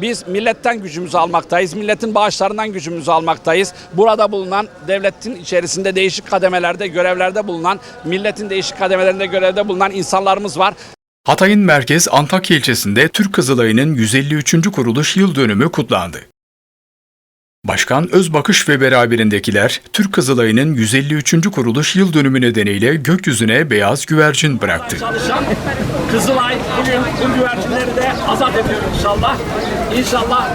Biz milletten gücümüzü almaktayız. Milletin bağışlarından gücümüzü almaktayız. Burada bulunan devletin içerisinde değişik kademelerde, görevlerde bulunan, milletin değişik kademelerinde görevde bulunan insanlarımız var. Hatay'ın merkez Antakya ilçesinde Türk Kızılayı'nın 153. kuruluş yıl dönümü kutlandı. Başkan Özbakış ve beraberindekiler Türk Kızılayı'nın 153. kuruluş yıl dönümü nedeniyle gökyüzüne beyaz güvercin bıraktı. Çalışan Kızılay bugün bu güvercinleri de azat ediyor inşallah. İnşallah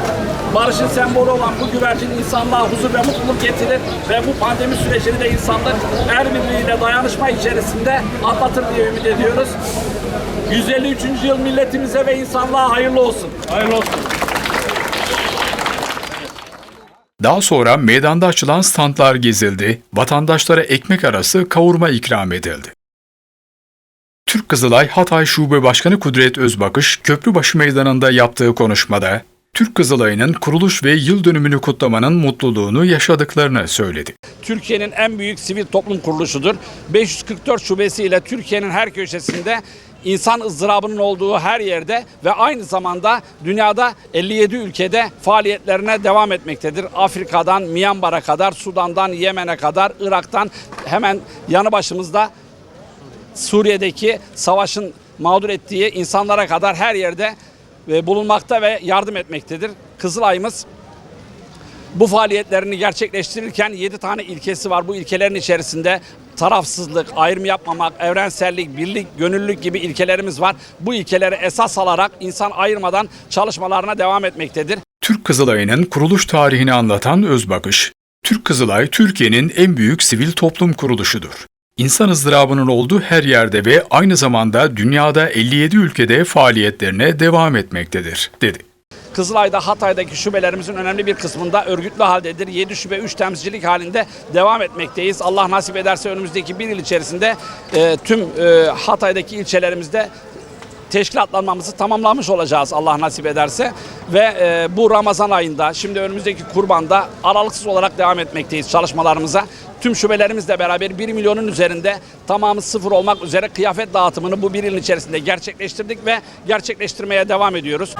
barışın sembolü olan bu güvercin insanlığa huzur ve mutluluk getirir ve bu pandemi sürecini de insanlık el birliğiyle dayanışma içerisinde atlatır diye ümit ediyoruz. 153. yıl milletimize ve insanlığa hayırlı olsun. Hayırlı olsun. Daha sonra meydanda açılan standlar gezildi, vatandaşlara ekmek arası kavurma ikram edildi. Türk Kızılay Hatay Şube Başkanı Kudret Özbakış, Köprübaşı Meydanı'nda yaptığı konuşmada, Türk Kızılay'ın kuruluş ve yıl dönümünü kutlamanın mutluluğunu yaşadıklarını söyledi. Türkiye'nin en büyük sivil toplum kuruluşudur. 544 şubesiyle Türkiye'nin her köşesinde insan ızdırabının olduğu her yerde ve aynı zamanda dünyada 57 ülkede faaliyetlerine devam etmektedir. Afrika'dan Myanmar'a kadar, Sudan'dan Yemen'e kadar, Irak'tan hemen yanı başımızda Suriye'deki savaşın mağdur ettiği insanlara kadar her yerde bulunmakta ve yardım etmektedir. Kızılay'ımız bu faaliyetlerini gerçekleştirirken 7 tane ilkesi var. Bu ilkelerin içerisinde tarafsızlık, ayrım yapmamak, evrensellik, birlik, gönüllülük gibi ilkelerimiz var. Bu ilkeleri esas alarak insan ayırmadan çalışmalarına devam etmektedir. Türk Kızılay'ın kuruluş tarihini anlatan Özbakış, Türk Kızılay Türkiye'nin en büyük sivil toplum kuruluşudur. İnsan ızdırabının olduğu her yerde ve aynı zamanda dünyada 57 ülkede faaliyetlerine devam etmektedir, dedi. Kızılay'da Hatay'daki şubelerimizin önemli bir kısmında örgütlü haldedir. 7 şube 3 temsilcilik halinde devam etmekteyiz. Allah nasip ederse önümüzdeki bir yıl içerisinde e, tüm e, Hatay'daki ilçelerimizde teşkilatlanmamızı tamamlamış olacağız Allah nasip ederse. Ve e, bu Ramazan ayında şimdi önümüzdeki kurbanda aralıksız olarak devam etmekteyiz çalışmalarımıza. Tüm şubelerimizle beraber 1 milyonun üzerinde tamamı sıfır olmak üzere kıyafet dağıtımını bu bir yılın içerisinde gerçekleştirdik ve gerçekleştirmeye devam ediyoruz.